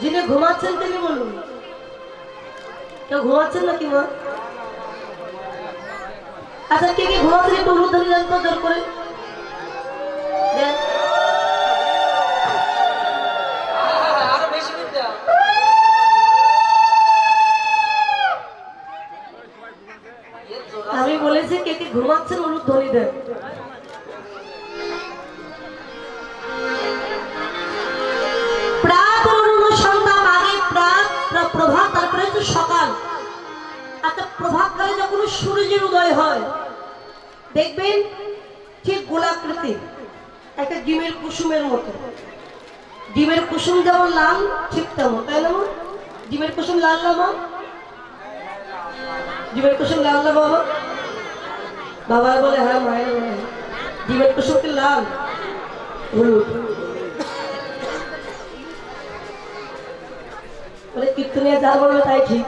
যিনি ঘুমাচ্ছেন তিনি বলুন। কেউ ঘুমাচ্ছেন নাকি মা? আচ্ছা কে কে ঘুমাচ্ছেন একটু উলুধ্বনি দেন তো, জোর করে। আমি বলেছি কে কে ঘুমাচ্ছেন উলুধ্বনি দেন। সকাল আচ্ছা প্রভাতকালে যখন সূর্যের উদয় হয়, দেখবেন ঠিক গোলাকৃতি, একটা ডিমের কুসুমের মতো। ডিমের কুসুম যেমন লাল, ঠিক তেমন, তাই না ডিমের কুসুম লাল না মা? ডিমের কুসুম লাল না বাবা? বাবা বলে হ্যাঁ মায়ের বলে হ্যাঁ। ডিমের কুসুম কি লাল, হলুদ। বলে কীর্তনিয়া যা বলবে তাই ঠিক।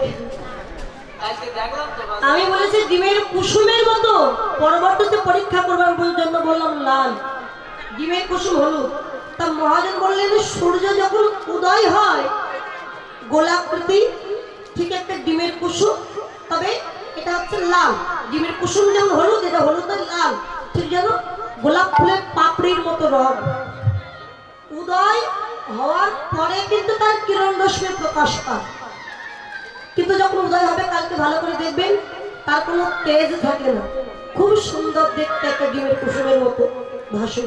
আমি বলেছি ডিমের কুসুমের মতো পরবর্তীতে পরীক্ষা করবার জন্য বললাম লাল। ডিমের কুসুম হলুদ। তা মহাজন বললেন সূর্য যখন উদয় হয় গোলাকৃতি ঠিক একটা ডিমের কুসুম তবে এটা হচ্ছে লাল। ডিমের কুসুম যেমন হলুদ এটা হলুদ আর লাল। ঠিক যেন গোলাপ ফুলের পাপড়ির মতো রং। উদয় হওয়ার পরে কিন্তু তার কিরণ রশ্মি প্রকাশ পায়। কিন্তু যখন উদয় হবে, কালকে ভালো করে দেখবেন, তার কোনো তেজ থাকে না। খুব সুন্দর দেখতে একটা ডিমের কুসুমের মতো ভাষণ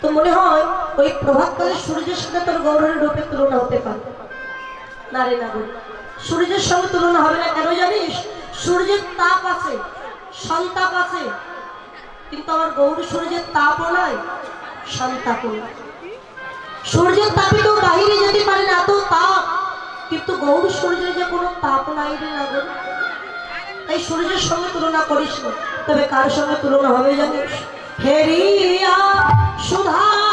তো মনে হয়, ওই প্রভাতকালে সূর্যের সাথে তোর গৌরবের রূপে তুলনা হতে পারে। না রে না। সূর্যের সঙ্গে তুলনা হবে না কেন জানিস? সূর্যের তাপ আছে, সন্তাপ আছে। কিন্তু আমার গৌর সূর্যের তাপও নাই, সন্তাপও নাই। সূর্যের তাপে তো বাহিরে যেতে পারে না, তো তাপ কিন্তু গৌর সূর্যের যে কোনো তাপ নাই রে না। তাই সূর্যের সঙ্গে তুলনা করিস না। তবে কার সঙ্গে তুলনা হবে জানিস? হেরিয়া সুধা।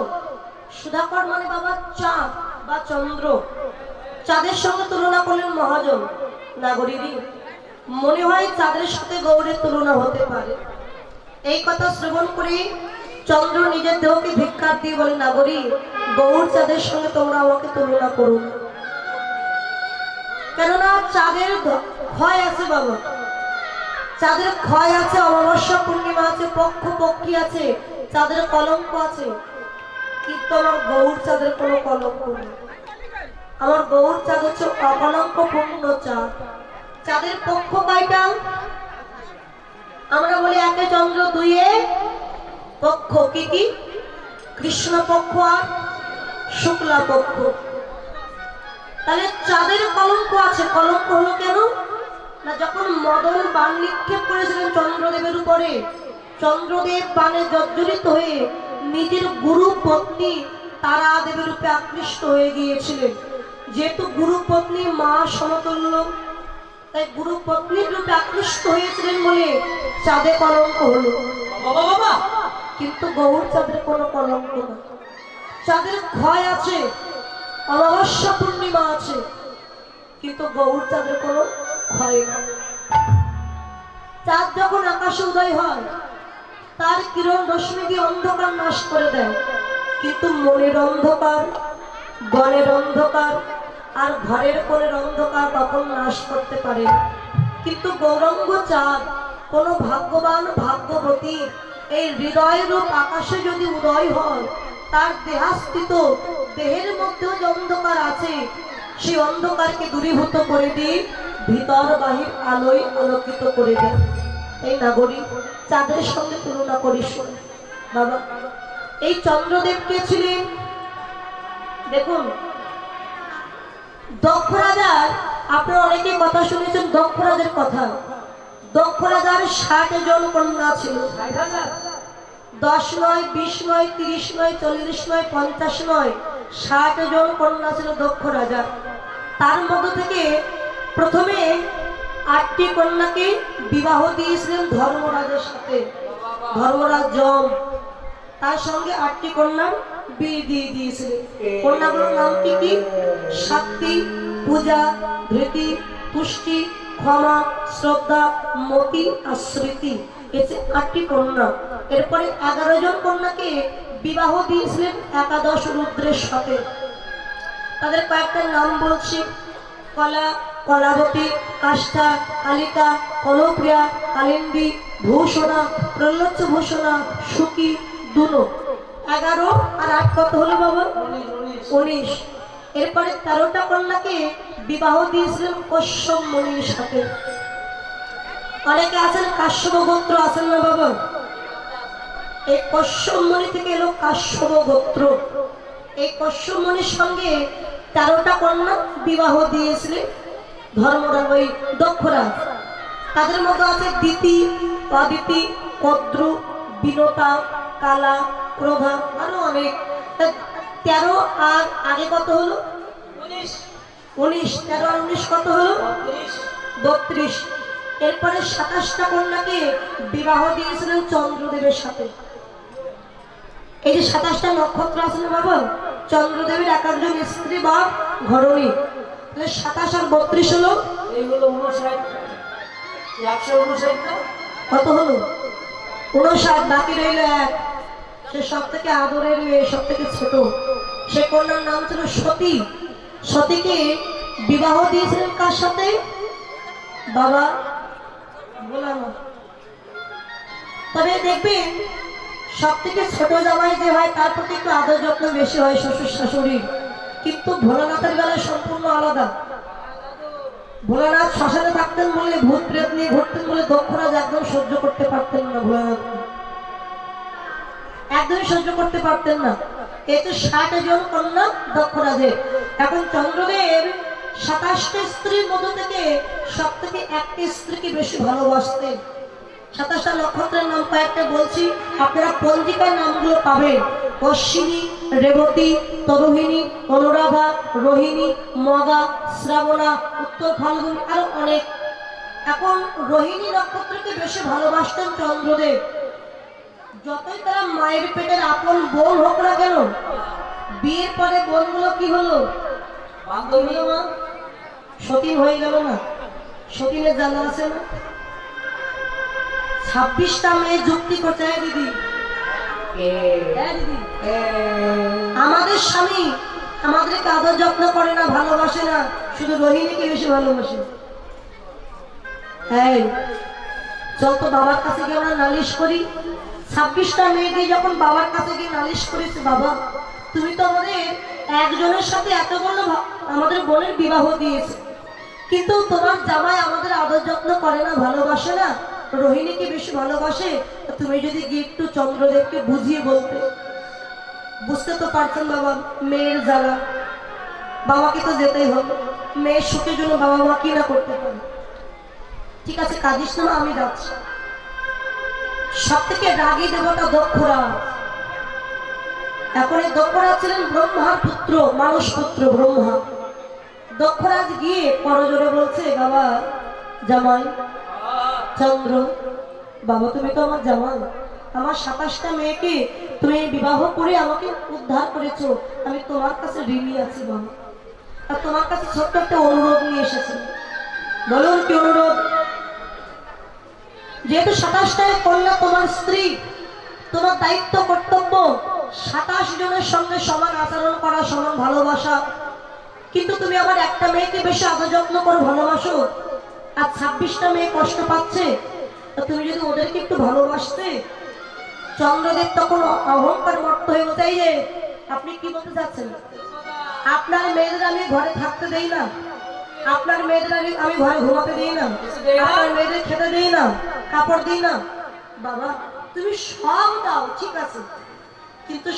সুধাকর সুধাকর মানে বাবা চাঁদ বা চন্দ্র। চাঁদের সঙ্গে তুলনা করলেন মহাজন নাগরিকই মনে হয় চাঁদের সাথে গৌরের তুলনা হতে পারে। এই কথা শ্রবণ করে চন্দ্র নিজের দেহকে ধিক্কার দিয়ে বলে, নাগরী, গৌর চাঁদের সঙ্গে তোমরা আমাকে তুলনা করো কেননা চাঁদের ক্ষয় আছে বাবা। চাঁদের ক্ষয় আছে, অমাবস্যা পূর্ণিমা আছে, পক্ষ পক্ষী আছে, চাঁদের কলঙ্ক আছে। কিন্তু আমার গৌর চাঁদের কোনো কলঙ্ক নেই। আমার গৌর চাঁদ হচ্ছে অকলঙ্ক পূর্ণ চাঁদ। চাঁদের পক্ষ কয়টা আমরা বলি একে চন্দ্র, দুইয়ে পক্ষ, কি কি? কৃষ্ণ পক্ষ আর শুক্লা পক্ষ। তাহলে চাঁদের কলঙ্ক আছে, কলঙ্ক হলো কেন? না, যখন মদন বান নিক্ষেপ করেছিলেন চন্দ্রদেবের উপরে, চন্দ্রদেব বানে জর্জরিত হয়ে নিজের গুরু পত্নী তারা দেবের রূপে আকৃষ্ট হয়ে গিয়েছিলেন। যেহেতু গুরু পত্নী মা সমতুল্য তাই গুরু পত্নীর রূপে আকৃষ্ট হয়েছিলেন বলে চাঁদে কলঙ্ক হলো। বাবা বাবা! কিন্তু গৌর চাঁদের কোনো কলঙ্ক না। চাঁদের ক্ষয় আছে অমাবস্যা পূর্ণিমা আছে কিন্তু গৌর চাঁদের কোনো ক্ষয় না। চাঁদ যখন আকাশে উদয় হয় তার কিরণ রশ্মি দিয়ে অন্ধকার নাশ করে দেয়। কিন্তু মনের অন্ধকার, গণের অন্ধকার আর ঘরের কোণের অন্ধকার তখন নাশ করতে পারে? কিন্তু গৌরঙ্গ চাঁদ, কোনো ভাগ্যবান ভাগ্যবতী, এই হৃদয় রূপ আকাশে যদি উদয় হয়, তার দেহাস্থিত দেহের মধ্যেও যে অন্ধকার আছে সেই অন্ধকারকে দূরীভূত করে দিয়ে ভিতর বাহির আলোয় আলোকিত করে দেয়। এই নাগরিক চাঁদের সঙ্গে তুলনা করিস। বাবা, এই চন্দ্রদেব কে ছিলেন? দেখুন, দক্ষ রাজার আপনারা অনেকে কথা শুনেছেন দক্ষ রাজার কথা। দক্ষ রাজার ষাট জন কন্যা ছিল। দশ নয়, বিশ নয়, তিরিশ নয়, চল্লিশ নয়, পঞ্চাশ নয়, ষাট জন কন্যা ছিল দক্ষ রাজা। তার মধ্য থেকে প্রথমে আটটি কন্যাকে বিবাহ দিয়েছিলেন ধর্মরাজের সাথে। ধর্মরাজ যম তার সঙ্গে আটটি কন্যার বিয়ে দিয়ে দিয়েছিলেন। কন্যাগুলোর নাম কি কি? শাক্তি পূজা, ধৃতি পুষ্টি ক্ষমা, শ্রদ্ধা, মতি আর স্মৃতি। এতে আটটি কন্যা। এরপরে এগারো জন কন্যাকে বিবাহ দিয়েছিলেন একাদশ রুদ্রের সাথে। তাদের কয়েকটা নাম বলছি। কলা কলাবতী, কাষ্ঠা, কালিকা, কলপ্রিয়া, কালিন্দী, ভূষণা প্রল্লচ্ছ ভূষণা সুখী দুনো। এগারো আর আট কত হলো বাবা? উনিশ। এরপরে তেরোটা কন্যাকে বিবাহ দিয়েছিলেন কশ্যপ মনির সাথে। অনেকে আছেন কাশ্যপ গোত্র, আছেন না বাবা? এই কশ্যপ মণি থেকে এলো কাশ্যপ গোত্র। এই কশ্যপ মণির সঙ্গে তেরোটা কন্যা বিবাহ দিয়েছিলেন ধর্মরাজ ওই দক্ষরাজ তাদের মধ্যে আছে দিতি অদিতি কদ্রু বিনতা কালা প্রভা আরও অনেক। তেরো আর আগে কত হলো? উনিশ। উনিশ। তেরো আর উনিশ কত হলো? বত্রিশ। এরপরে সাতাশটা কন্যাকে বিবাহ দিয়েছিলেন চন্দ্রদেবের সাথে। এই যে সাতাশটা নক্ষত্র আছে না বাবা? চন্দ্রদেবের এক একজন স্ত্রী বা ঘরণী। সাতাশ আর বত্রিশ হলো? এইগুলো উনষাট। একশো উনষাট কত হলো? উনষাট বাকি রইল এক। সে সব থেকে আদরের মেয়ে সব থেকে ছোট। সে কন্যার নাম ছিল সতী। সতীকে বিবাহ দিয়েছিলেন কার সাথে? বাবা বললাম তবে দেখবেন সব থেকে ছোট জামাই যে হয় তার প্রতি একটু আদর যত্ন বেশি হয় শ্বশুর শাশুড়ির। কিন্তু ভোলানাথের বেলায় সম্পূর্ণ আলাদা। ভোলানাথ শ্মশানে থাকতেন বলে ভূত প্রেত নিয়ে ঘুরতেন বলে দক্ষরাজ একদম সহ্য করতে পারতেন না ভোলানাথ। একদমই সহ্য করতে পারতেন না। এতে ষাট জন কন্যা দক্ষরাজের এখন চন্দ্রদেব সাতাশটা স্ত্রীর মধ্য থেকে সব থেকে একটি স্ত্রীকে বেশি ভালোবাসতেন। সাতাশটা নক্ষত্রের নাম কয়েকটা বলছি, আপনারা পঞ্জিকার নামগুলো পাবেন। অশ্বিনী, রেবতী তরুহিণী অনুরাধা, রোহিণী, মগা, শ্রাবণা, উত্তর ফাল্গুন আরও অনেক। এখন রোহিণী নক্ষত্রকে বেশি ভালোবাসতেন চন্দ্রদেব। যতই তারা মায়ের পেটের আপন বোন হোক না কেন, বিয়ের পরে বোনগুলো কি হলো? হলো মা সতীন হয়ে গেল না? সতীনের জানা আছে না? ছাব্বিশটা মেয়ে যুক্তি করতে হ্যাঁ দিদি? আমাদের স্বামী আমাদেরকে আদর যত্ন করে না, ভালোবাসে না, শুধু রোহিণীকে বেশি ভালোবাসে। চল তো বাবার কাছে গিয়ে আমরা নালিশ করি। ছাব্বিশটা মেয়েকে যখন বাবার কাছে গিয়ে নালিশ করেছে বাবা, তুমি তো আমাদের একজনের সাথে ভা- আমাদের বোনের বিবাহ দিয়েছে। কিন্তু তোমার জামাই আমাদের আদর যত্ন করে না, ভালোবাসে না। রোহিণীকে বেশি ভালোবাসে? তুমি যদি গিয়ে একটু চন্দ্রদেবকে বুঝিয়ে বলতে। বুঝতে তো পারছেন বাবা, মেয়ের জ্বালা। বাবাকে তো যেতেই হবে। মেয়ের সুখের জন্য বাবা মা কি না করতে পারে? ঠিক আছে, কাঁদিস না, আমি যাচ্ছি। সব থেকে রাগী দেবতা দক্ষরাজ এখন এই দক্ষরাজ ছিলেন ব্রহ্মার পুত্র, মানুষ পুত্র ব্রহ্মা। দক্ষরাজ গিয়ে পরজোরে বলছে, বাবা, জামাই চন্দ্র। বাবা, তুমি তো আমার জামাই। আমার সাতাশটা মেয়েকে তুমি বিবাহ করে আমাকে উদ্ধার করেছ। আমি তোমার কাছে ঋণী আছি, বাবা। আর তোমার কাছে ছোট্ট একটা অনুরোধ নিয়ে এসেছি। বলুন কি অনুরোধ? যেহেতু সাতাশটায় কন্যা তোমার স্ত্রী, তোমার দায়িত্ব, কর্তব্য, সাতাশ জনের সঙ্গে সমান আচরণ করা, সমান ভালোবাসা। কিন্তু তুমি আমার একটা মেয়েকে বেশি আদর যত্ন করে ভালোবাসো। আর ছাব্বিশটা মেয়ে কষ্ট পাচ্ছে? তা তুমি যদি ওদেরকে একটু ভালোবাসতে? চন্দ্রদেব তখন অহংকার মত্ত হয়ে বলতে যে, আপনি কি বলতে চাচ্ছেন? আপনার মেয়েদের আমি ঘরে থাকতে দেই না। আপনার মেয়েদের আমি আমি ঘরে ঘুমাতে দিই না। আপনার মেয়েদের খেতে দিই না, কাপড় দিই না। বাবা, তুমি সব দাও, ঠিক আছে। কিন্তু